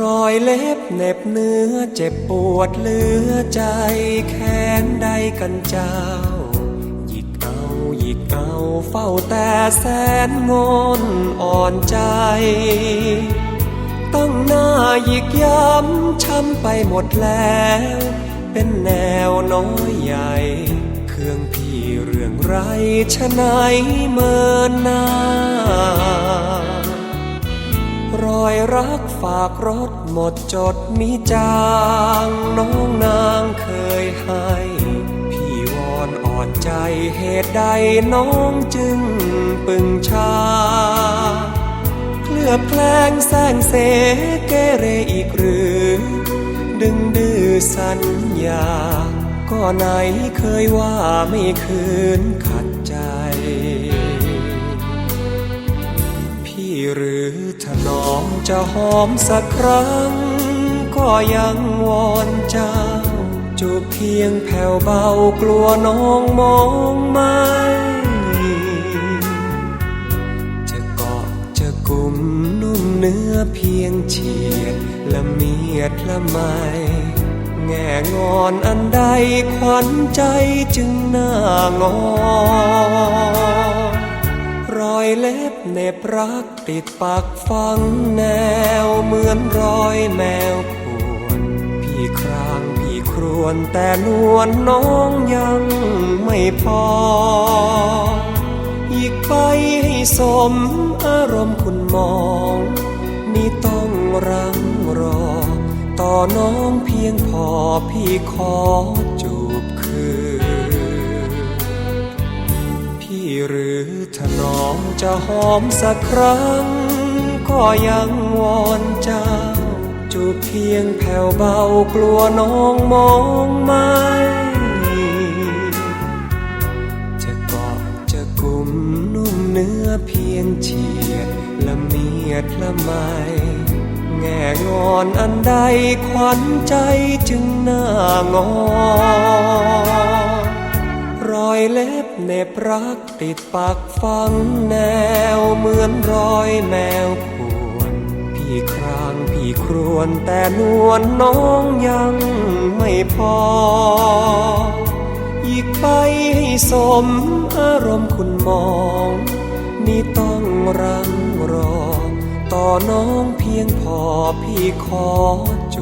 รอยเล็บเน็บเนื้อเจ็บปวดเหลือใจแค้นใดกันเจ้า หยิกเอาหยิกเอาเฝ้าแต่แสนงอนอ่อนใจ ตั้งหน้าหยิกย้ำช้ำไปหมดแล้ว เป็นแนวน้อยใหญ่ เครื่องพี่เรื่องไรชะไหนเมินหน้า รอยรักฝากรถหมดจดมิจางน้องนางเคยให้ พี่วอนอ่อนใจเหตุใดน้องจึงปึงชา เคลือบแคลงแสงเสเกเรอีกหรือ ดึงดื้อสัญญา ก็ไหนเคยว่าไม่คืนขัดใจ จะหอมสักครั้ง ก็ยังวอนเจ้า จูบเพียงแผ่วเบากลัวน้องมองไม่จะเกาะจะกลุ่มนุ่มเนื้อเพียงเฉียดละเมียดละไมแง่งอนอันใดขวัญใจจึงหน้างอร อยเล็บเน็บรักติดปากฟังแนวเหมือนรอยแมวขวนพี่ครางพี่ครวนแต่นวลน้องยังไม่พอ อีกไปให้สมอารมณ์คุณมองนี่ต้องรังรอ ต่อน้องเพียงพอพี่ขอ จะหอมสักครั้ง ก็ยังวอนเจ้า จูบเพียงแผ่วเบากลัวน้องมองไม่จะเกาะจะกลุ่มนุ่มเนื้อเพียงเฉียดละเมียดละไมแง่งอนอันใดขวัญใจจึงหน้างอร อยเล็บเน็บรักติดปากฟังแนวเหมือนรอยแมวขวนพี่ครางพี่ครวนแต่นวลน้องยังไม่พอ อีกไปให้สมอารมณ์คุณมองนี่ต้องรังรอ ต่อน้องเพียงพอพี่ขอจ